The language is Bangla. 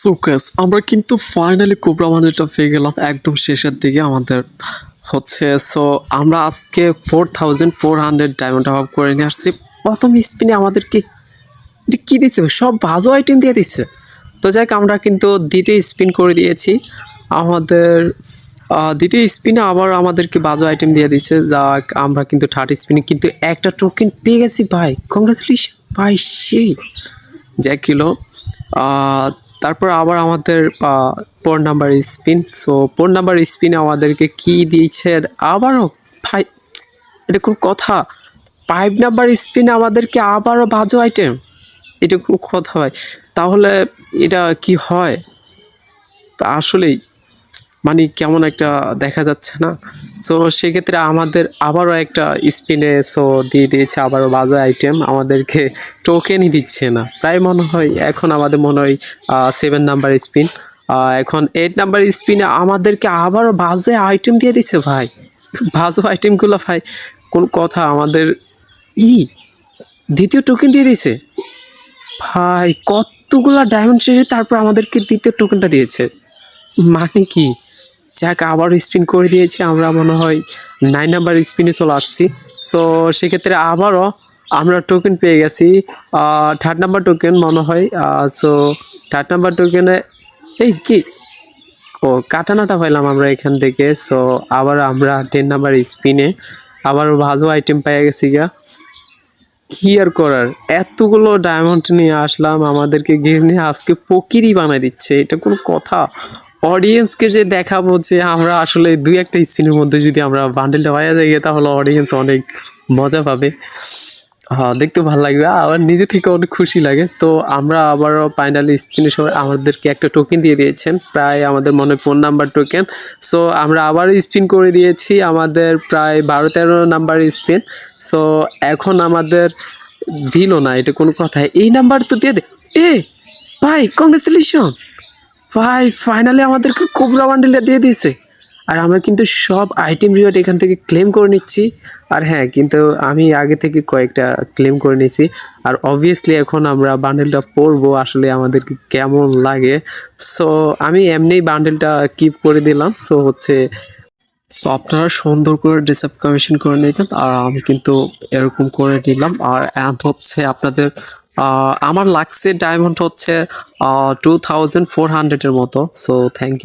সুকেস, আমরা কিন্তু ফাইনালি কোবরা মানিটা পেয়ে গেলাম। একদম শেষের দিকে আমাদের হচ্ছে সো আমরা আজকে four thousand four hundred diamond অভাব করে নিয়ে আসছি। প্রথম স্পিনে আমাদেরকে কী দিছে সব ভালো আইটেম দিয়ে দিচ্ছে তো যাক আমরা কিন্তু দ্বিতীয় স্পিন করে দিয়েছি। আমাদের দ্বিতীয় স্পিনে আবার আমাদেরকে বাজো আইটেম দিয়ে দিচ্ছে যাক, আমরা কিন্তু থার্ড স্পিনে কিন্তু একটা টোকেন পেয়ে গেছি ভাই। কংগ্রেচুলেশন ভাই সেই জ্যাক কিলো তারপর আবার আমাদের four number spin so four number স্পিনে আমাদেরকে কি দিয়েছে? আবারও ভাই, এটা কোন কথা। ফাইভ নাম্বার স্পিনে আমাদেরকে আবারও বাজো আইটেম এটা কোনো কথা ভাই। তাহলে এটা কি হয়? তা আসলেই মানে কেমন একটা দেখা যাচ্ছে না। তো সেক্ষেত্রে আমাদের আবারও একটা স্পিনে সো দিয়ে দিয়েছে, আবারও বাজে আইটেম আমাদেরকে টোকেনই দিচ্ছে না। প্রায় মনে হয় এখন আমাদের মনে হয় সেভেন নাম্বার স্পিন এখন এইট নাম্বার স্পিনে আমাদেরকে আবারও বাজে আইটেম দিয়ে দিচ্ছে ভাই। বাজে আইটেমগুলো ভাই, কোন কথা আমাদের ই, দ্বিতীয় টোকেন দিয়ে দিছে ভাই, কতগুলো ডায়মন্ড শেষে তারপর আমাদেরকে দ্বিতীয় টোকেনটা দিয়েছে। মানে কি? যাক আবার স্পিন করে দিয়েছে আমরা মনে হয় নাইন নাম্বার স্পিনে চলে আসছি। সো সেক্ষেত্রে আবারও আমরা টোকেন পেয়ে গেছি থার্ড নাম্বার টোকেন মনে হয় সো থার্ড নাম্বার টোকেনে এই কি? ও, কাটানাটা পাইলাম আমরা এখান থেকে সো আবার আমরা টেন নাম্বার স্পিনে আবার ভালো আইটেম পেয়ে গেছি গা। কি আর করার? এতগুলো ডায়মন্ড নিয়ে আসলাম, আমাদেরকে গিয়ে নিয়ে আজকে পকিরই বানাই দিচ্ছে, এটা কোনো কথা। অডিয়েন্সকে যে দেখাবো যে আমরা আসলে দুই একটা স্পিনের মধ্যে যদি আমরা বান্ডেলটা পাওয়া যাই, তাহলে অডিয়েন্স অনেক মজা পাবে। হ্যাঁ দেখতে ভালো লাগবে। আবার নিজে থেকে অনেক খুশি লাগে। তো আমরা আবারও ফাইনালি স্পিনের সময় আমাদেরকে একটা টোকেন দিয়ে দিয়েছেন। প্রায় আমাদের মনে ফোন নাম্বার টোকেন সো আমরা আবার স্পিন করে দিয়েছি আমাদের প্রায় বারো তেরো নাম্বার স্পিন সো এখন আমাদের দিল না, এটা কোনো কথা। এই নাম্বার তো দিয়ে দে। এ, ভাই কংগ্রেচুলেশন ভাই ফাইনালি আমাদেরকে কোবরা বান্ডেলটা দিয়ে দিয়েছে। আর আমরা কিন্তু সব আইটেম রিওয়ার্ড এখান থেকে ক্লেম করে নিচ্ছি। আর হ্যাঁ কিন্তু আমি আগে থেকে কয়েকটা ক্লেম করে নিয়েছি। আর অবভিয়াসলি এখন আমরা বান্ডেলটা পরবো, আসলে আমাদেরকে কেমন লাগে। সো আমি এমনিই বান্ডেলটা কিপ করে দিলাম। সো হচ্ছে সো আপনারা সুন্দর করে ডিসাপ কমিশন করে নিতেন আর আমি কিন্তু এরকম করে নিলাম। আর হচ্ছে আপনাদের আমার লাগছে ডায়মন্ড হচ্ছে টু থাউজেন্ড ফোর হান্ড্রেডের মতো সো থ্যাংক ইউ